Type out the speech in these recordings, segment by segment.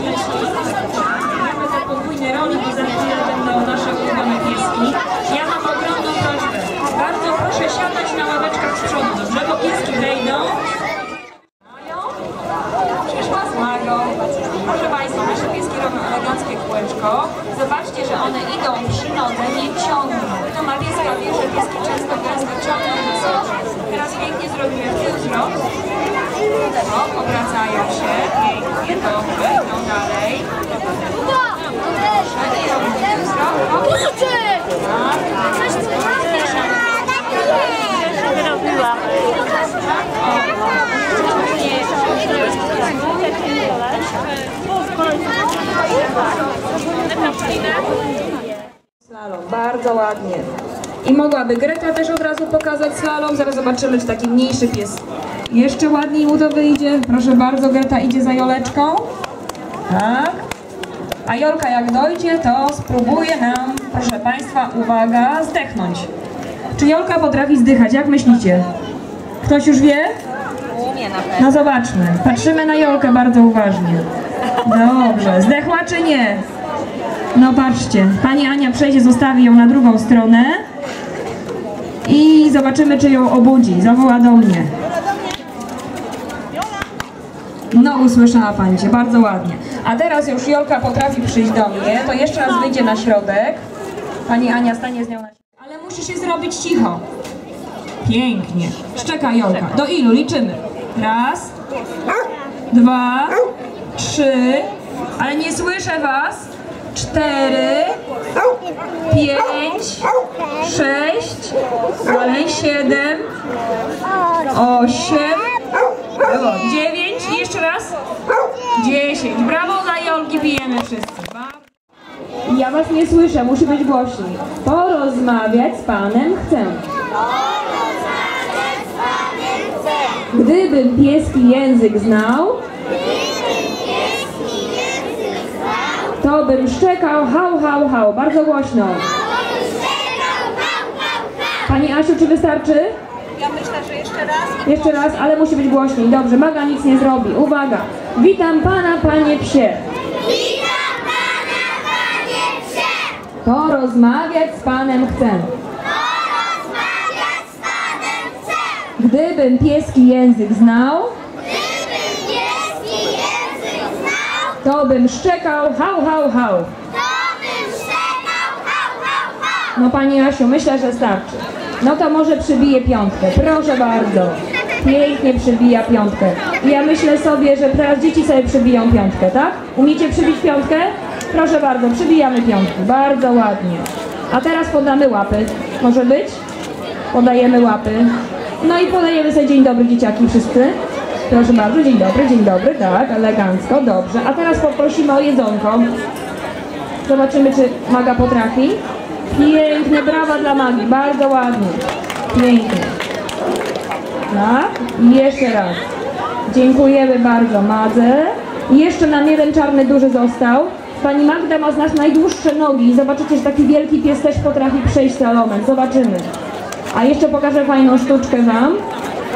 Mamy te podwójne roli, bo za chwilę będą nasze ulubione pieski. Ja mam ogromną prośbę. Bardzo proszę siadać na ławeczkach z przodu, dobrze? Bo pieski wejdą. Mają? Przecież was magą. Proszę Państwa, nasze pieski robią eleganckie kółeczko. Zobaczcie, że one idą przy nodze, nie ciągną. To ma pieska wie, że pieski często gęsto ciągną sobą. Teraz pięknie zrobimy tył wzrok. Obracają się. Pięknie, dobrze, idą dalej. Proszę, i robimy tył wzrok. Hop. Tak, zmniejszamy. Slalom, bardzo ładnie. I mogłaby Greta też od razu pokazać slalom. Zaraz zobaczymy, czy taki mniejszy pies jeszcze ładniej mu to wyjdzie. Proszę bardzo, Greta idzie za Joleczką. Tak. A Jolka jak dojdzie, to spróbuje nam, proszę Państwa, uwaga, zdechnąć. Czy Jolka potrafi zdychać? Jak myślicie? Ktoś już wie? Umie na pewno. No zobaczmy. Patrzymy na Jolkę bardzo uważnie. Dobrze. Zdechła czy nie? No patrzcie. Pani Ania przejdzie, zostawi ją na drugą stronę. I zobaczymy, czy ją obudzi. Zawoła do mnie. No usłyszała Pani Cię, bardzo ładnie. A teraz już Jolka potrafi przyjść do mnie, to jeszcze raz wyjdzie na środek. Pani Ania stanie z nią na środek. Ale musisz się zrobić cicho. Pięknie. Szczeka Jolka. Do ilu? Liczymy. Raz, dwa, trzy, ale nie słyszę was. Cztery, pięć, sześć, dalej siedem, osiem, dziewięć i jeszcze raz dziesięć. Brawo dla Jolki, bijemy wszyscy. Ja was nie słyszę, musi być głośniej. Porozmawiać z panem chcę. Gdybym pieski język znał, to bym szczekał hał, hał, hał. Bardzo głośno. Pani Asiu, czy wystarczy? Ja myślę, że jeszcze raz. Jeszcze raz, ale musi być głośniej. Dobrze, Maga nic nie zrobi. Uwaga. Witam pana, panie psie. Porozmawiać z panem chcę. Gdybym pieski język znał, to bym szczekał hał, hał, hał. No Pani Asiu, myślę, że starczy. No to może przybije piątkę. Proszę bardzo. Pięknie przybija piątkę. I ja myślę sobie, że teraz dzieci sobie przybiją piątkę, tak? Umiecie przybić piątkę? Proszę bardzo, przybijamy piątkę. Bardzo ładnie. A teraz podamy łapy. Może być? Podajemy łapy. No i podajemy sobie dzień dobry dzieciaki wszyscy. Proszę bardzo, dzień dobry, dzień dobry, tak, elegancko, dobrze. A teraz poprosimy o jedzonko. Zobaczymy, czy Maga potrafi. Piękne, brawa dla Magi, bardzo ładnie. Pięknie. Tak, i jeszcze raz. Dziękujemy bardzo Madze. Jeszcze nam jeden czarny duży został. Pani Magda ma z nas najdłuższe nogi. Zobaczycie, że taki wielki pies też potrafi przejść slalomem. Zobaczymy. A jeszcze pokażę fajną sztuczkę Wam.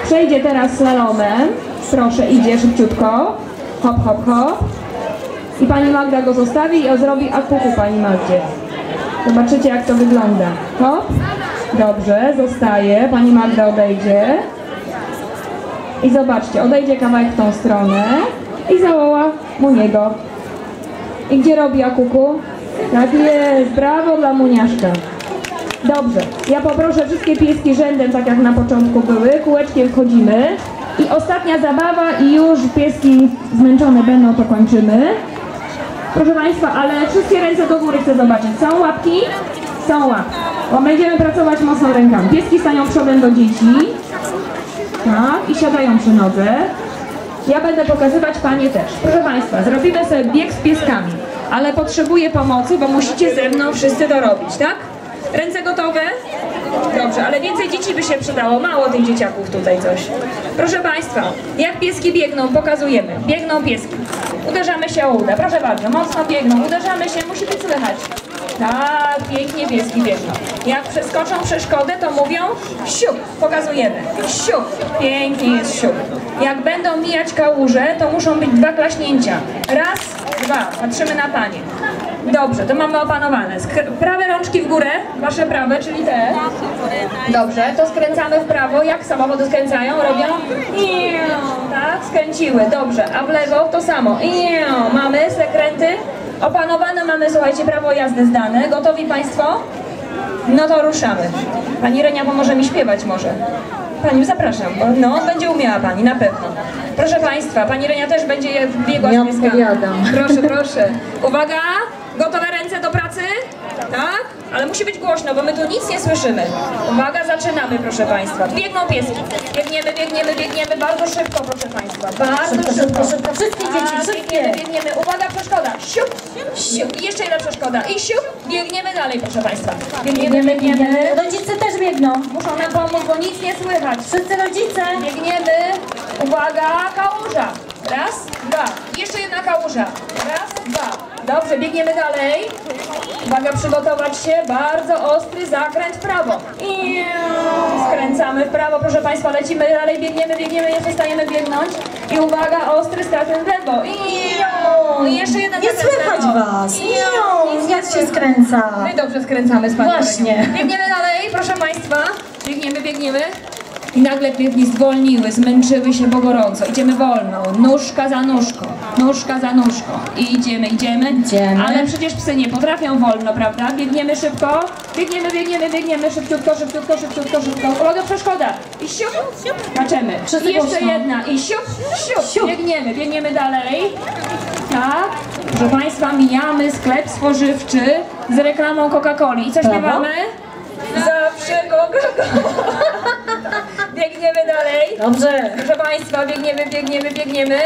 Przejdzie teraz slalomem. Proszę, idzie szybciutko. Hop, hop, hop. I Pani Magda go zostawi i zrobi akuku Pani Magdzie. Zobaczycie jak to wygląda. Hop. Dobrze, zostaje. Pani Magda odejdzie. I zobaczcie, odejdzie kawałek w tą stronę i zawoła Muniego. I gdzie robi akuku? Tak jest, brawo dla Muniaszka. Dobrze, ja poproszę wszystkie pieski rzędem, tak jak na początku były, kółeczkiem wchodzimy. I ostatnia zabawa i już pieski zmęczone będą, to kończymy. Proszę Państwa, ale wszystkie ręce do góry chcę zobaczyć. Są łapki? Są łapki. Bo będziemy pracować mocno rękami. Pieski stają przodem do dzieci. Tak, i siadają przy nodze. Ja będę pokazywać Panie też. Proszę Państwa, zrobimy sobie bieg z pieskami, ale potrzebuję pomocy, bo musicie ze mną wszyscy to robić, tak? Ręce gotowe? Dobrze, ale więcej dzieci by się przydało. Mało tych dzieciaków tutaj coś. Proszę Państwa, jak pieski biegną, pokazujemy. Biegną pieski. Uderzamy się o uda. Proszę bardzo, mocno biegną. Uderzamy się, musi być słychać. Tak, pięknie pieski biegną. Jak przeskoczą przeszkodę, to mówią siup. Pokazujemy. Siup. Pięknie jest siup. Jak będą mijać kałuże, to muszą być dwa klaśnięcia. Raz, dwa. Patrzymy na panie. Dobrze, to mamy opanowane. Skr- prawe rączki w górę, wasze prawe, czyli te. Dobrze, to skręcamy w prawo. Jak samochody skręcają? Robią? Tak, skręciły. Dobrze, a w lewo to samo. Mamy zakręty. Opanowane mamy, słuchajcie, prawo jazdy zdane. Gotowi Państwo? No to ruszamy. Pani Renia pomoże mi śpiewać może. Pani, zapraszam. bo- No, będzie umiała Pani, na pewno. Proszę Państwa, Pani Renia też będzie je biegła Nie z pieskami. Proszę, proszę. Uwaga, gotowe ręce do pracy? Tak? Ale musi być głośno, bo my tu nic nie słyszymy. Uwaga, zaczynamy, proszę Państwa. Biegną pieski. Biegniemy, biegniemy, biegniemy bardzo szybko, proszę Państwa. Bardzo Szybko, szybko, szybko. Wszystkie dzieci, Tak, wszystkie. Biegniemy, biegniemy. Uwaga, przeszkoda. Siup, siup. I jeszcze jedna przeszkoda. I siup. Biegniemy dalej, proszę Państwa. Biegniemy, biegniemy. Rodzice też biegną. Muszą nam pomóc, bo nic nie słychać. Wszyscy rodzice. Biegniemy. Uwaga, kałuża. Raz, dwa. Jeszcze jedna kałuża. Raz, dwa. Dobrze, biegniemy dalej. Uwaga, przygotować się. Bardzo ostry zakręt w prawo. I skręcamy w prawo, proszę Państwa. Lecimy dalej, biegniemy, biegniemy, nie przestajemy biegnąć. I uwaga, ostry zakręt w lewo. I, I jeszcze jeden Nie słychać was. I, jak się skręca. My dobrze skręcamy z Panią Właśnie. Biegniemy dalej, proszę Państwa. Biegniemy, biegniemy. I nagle biegni zwolniły, zmęczyły się, bo gorąco. Idziemy wolno, nóżka za nóżką, nóżka za nóżką. I idziemy, idziemy. Idziemy. Ale przecież psy nie potrafią wolno, prawda? Biegniemy szybko. Biegniemy, biegniemy, biegniemy. Szybciutko, szybciutko, szybciutko, szybko. Uwaga, przeszkoda. I siup, Kaczemy. I jeszcze jedna. I siup, siup. Biegniemy, biegniemy dalej. Tak. Proszę Państwa, mijamy sklep spożywczy z reklamą Coca-Coli. I co śpiewamy? Zawsze Coca-Cola. Biegniemy dalej. Dobrze. Proszę Państwa, biegniemy, biegniemy, biegniemy.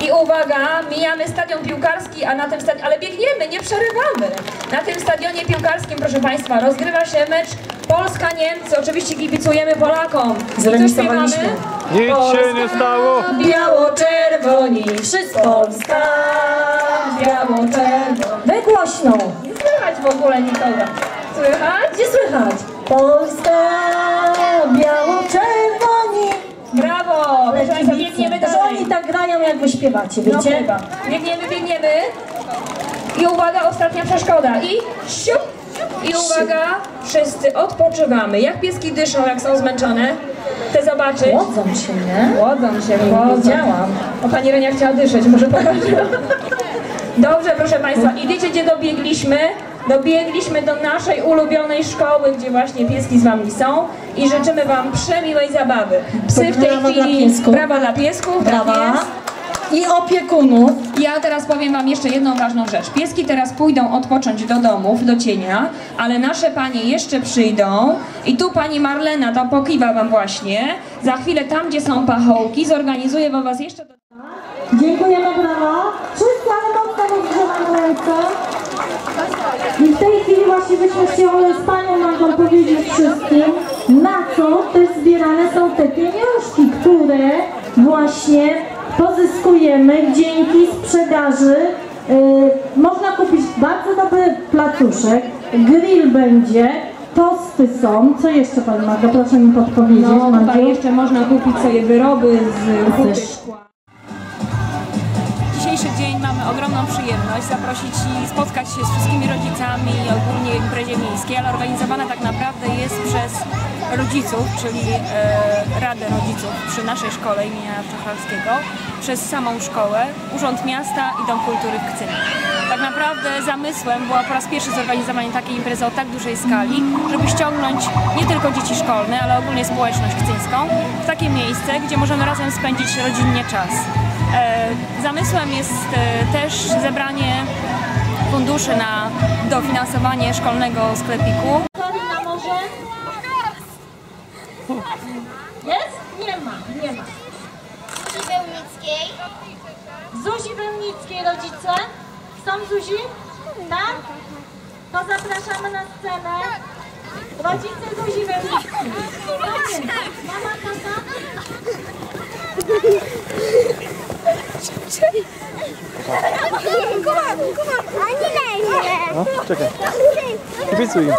I uwaga, mijamy stadion piłkarski, a na tym stadionie, ale biegniemy, nie przerywamy. Na tym stadionie piłkarskim, proszę Państwa, rozgrywa się mecz Polska-Niemcy. Oczywiście kibicujemy Polakom. Zremisowaliśmy. Nic się nie stało. Biało-czerwoni, wszystko Polska. Biało-czerwoni. Wy głośno. Nie słychać w ogóle nikogo. Słychać? Gdzie słychać? Polska, Biegniemy że dalej. oni tak grają, jak wy śpiewacie, No wiecie? chyba. Biegniemy, biegniemy. I uwaga, ostatnia przeszkoda. I siup. I uwaga, wszyscy odpoczywamy. Jak pieski dyszą, jak są zmęczone? Chcę zobaczyć. Łodzą się, nie? Łodzą się, Nie łodzą. wiedziałam. O, pani Renia chciała dyszeć, może pokażę. Dobrze, proszę Państwa. I wiecie, gdzie dobiegliśmy? Dobiegliśmy do naszej ulubionej szkoły, gdzie właśnie pieski z Wami są i życzymy Wam przemiłej zabawy. Psy w tej Brawa dla chwili... piesków. Brawa dla piesków. tak Brawa. I opiekunów. Ja teraz powiem Wam jeszcze jedną ważną rzecz. Pieski teraz pójdą odpocząć do domów, do cienia, ale nasze panie jeszcze przyjdą i tu pani Marlena tam pokiwa Wam właśnie. Za chwilę tam, gdzie są pachołki, zorganizuje Wam Was jeszcze... Do... Dziękujemy, brawa. Wszyscy, ale mocno rozgrzewamy ręce. I w tej chwili właśnie byśmy chciały z Panią Magdą powiedzieć wszystkim, na co też zbierane są te pieniążki, które właśnie pozyskujemy dzięki sprzedaży. Yy, można kupić bardzo dobry placuszek, grill będzie, tosty są. Co jeszcze Pani Magda? Proszę mi podpowiedzieć, No, tutaj jeszcze można kupić sobie wyroby z Ze szkła. Ogromną przyjemność zaprosić i spotkać się z wszystkimi rodzicami ogólnie w imprezie miejskiej, ale organizowana tak naprawdę jest przez rodziców, czyli e, Radę Rodziców przy naszej szkole imienia Czachalskiego, przez samą szkołę, Urząd Miasta i Dom Kultury w Kcynie. Tak naprawdę zamysłem było po raz pierwszy zorganizowanie takiej imprezy o tak dużej skali, żeby ściągnąć nie tylko dzieci szkolne, ale ogólnie społeczność kcyńską w takie miejsce, gdzie możemy razem spędzić rodzinnie czas. E, Zamysłem jest e, też zebranie funduszy na dofinansowanie szkolnego sklepiku. na morze? Jest? Nie ma, nie ma. Zuzi Bełnickiej. Zuzi Wełnickiej rodzice? Są Zuzi? Tak? To zapraszamy na scenę. Rodzice Zuzi Wełnickiej. Jest. Mama, tata? szybciej. Kuba, Kuba. A nie leży. No, czekaj. Kibicuj im.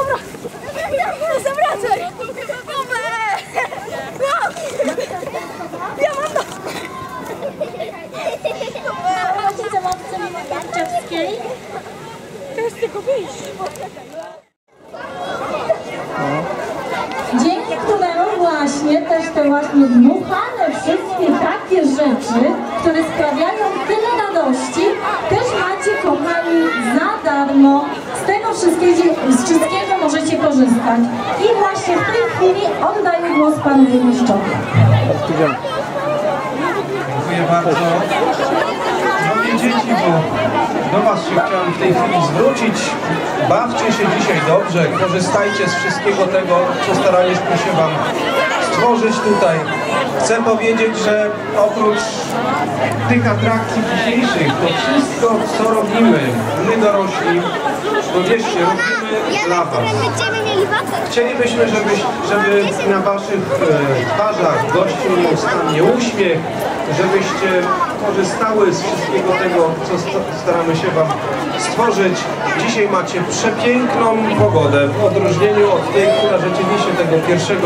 Zawracaj. Ja mam to. Zobaczcie, co mam w sobie na tylko wyjść. Dzięki tunelom właśnie też te właśnie dmuchane wszystkie takie rzeczy które sprawiają tyle radości, też macie kochani za darmo. Z tego wszystkiego, z wszystkiego możecie korzystać. I właśnie w tej chwili oddaję głos panu burmistrzowi. Dziękuję bardzo. Drogie dzieci, bo do Was się chciałem w tej chwili zwrócić. Bawcie się dzisiaj dobrze, korzystajcie z wszystkiego tego, co staraliśmy się Wam stworzyć tutaj. Chcę powiedzieć, że oprócz tych atrakcji dzisiejszych, to wszystko, co robimy, my dorośli, to wierzcie, robimy dla Was. Chcielibyśmy, żeby, żeby na Waszych e, twarzach gościł nieustannie uśmiech, żebyście korzystały z wszystkiego tego, co sta- staramy się Wam stworzyć. Dzisiaj macie przepiękną pogodę, w odróżnieniu od tej, która rzeczywiście tego 1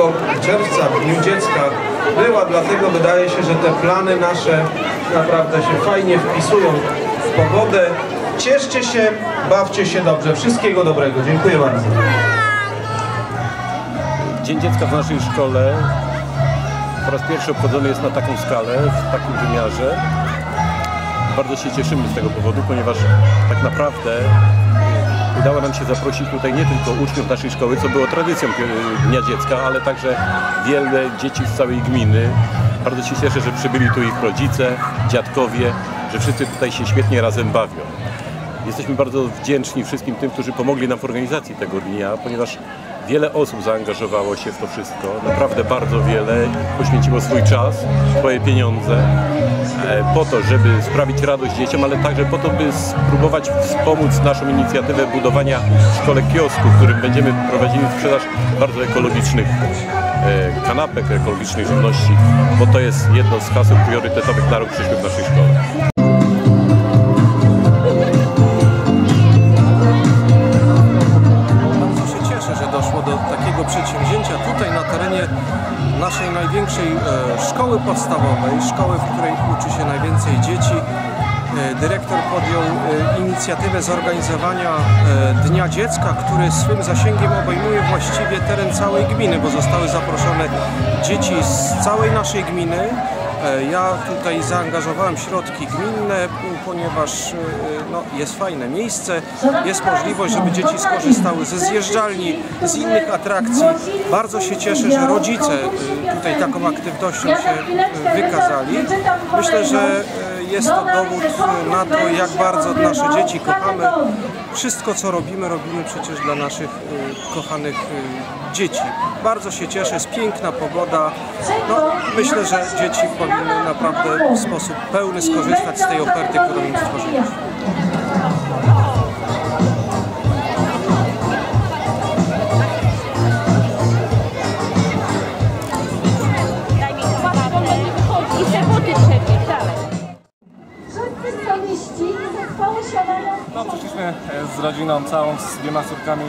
czerwca, w Dniu Dziecka była, dlatego wydaje się, że te plany nasze naprawdę się fajnie wpisują w pogodę. Cieszcie się, bawcie się dobrze. Wszystkiego dobrego. Dziękuję bardzo. Dzień Dziecka w naszej szkole po raz pierwszy obchodzony jest na taką skalę, w takim wymiarze. Bardzo się cieszymy z tego powodu, ponieważ tak naprawdę udało nam się zaprosić tutaj nie tylko uczniów naszej szkoły, co było tradycją Dnia Dziecka, ale także wiele dzieci z całej gminy. Bardzo się cieszę, że przybyli tu ich rodzice, dziadkowie, że wszyscy tutaj się świetnie razem bawią. Jesteśmy bardzo wdzięczni wszystkim tym, którzy pomogli nam w organizacji tego dnia, ponieważ wiele osób zaangażowało się w to wszystko. Naprawdę bardzo wiele poświęciło swój czas, swoje pieniądze e, po to, żeby sprawić radość dzieciom, ale także po to, by spróbować wspomóc naszą inicjatywę budowania w szkole kiosku, w którym będziemy prowadzili sprzedaż bardzo ekologicznych e, kanapek, ekologicznej żywności, bo to jest jedno z haseł priorytetowych na rok przyszły w naszej szkole. Największej e, szkoły podstawowej, szkoły, w której uczy się najwięcej dzieci. E, Dyrektor podjął e, inicjatywę zorganizowania Dnia Dziecka, który swym zasięgiem obejmuje właściwie teren całej gminy, bo zostały zaproszone dzieci z całej naszej gminy. E, Ja tutaj zaangażowałem środki gminne, ponieważ e, no, jest fajne miejsce, jest możliwość, żeby dzieci skorzystały ze zjeżdżalni, z innych atrakcji. Bardzo się cieszę, że rodzice e, tutaj taką aktywnością się wykazali. Myślę, że jest to dowód na to, jak bardzo nasze dzieci kochamy. Wszystko, co robimy, robimy przecież dla naszych e, kochanych e, dzieci. Bardzo się cieszę, jest piękna pogoda. No, myślę, że dzieci powinny naprawdę w sposób pełny skorzystać z tej oferty, którą im stworzyliśmy. Z rodziną całą, z dwiema córkami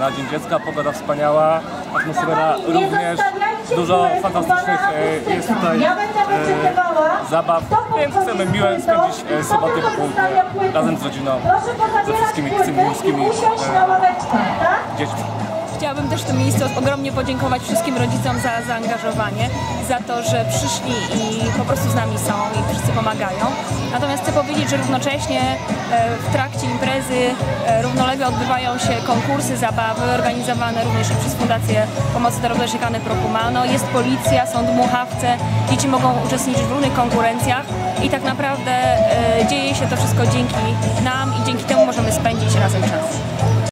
na Dzień Dziecka. Pogoda wspaniała, atmosfera również. Dużo fantastycznych e, jest tutaj e, zabaw, więc chcemy miłe spędzić e, po południe razem z rodziną, ze wszystkimi cymbryjskimi e, dziećmi. Chciałabym też w tym miejscu ogromnie podziękować wszystkim rodzicom za zaangażowanie, za to, że przyszli i po prostu z nami są i wszyscy pomagają. Natomiast chcę powiedzieć, że równocześnie e, w trakcie imprezy e, równolegle odbywają się konkursy, zabawy organizowane również przez Fundację Pomocy Narodowej Siekany Prohumano. Jest policja, są dmuchawce, dzieci mogą uczestniczyć w różnych konkurencjach i tak naprawdę e, dzieje się to wszystko dzięki nam i dzięki temu możemy spędzić razem czas.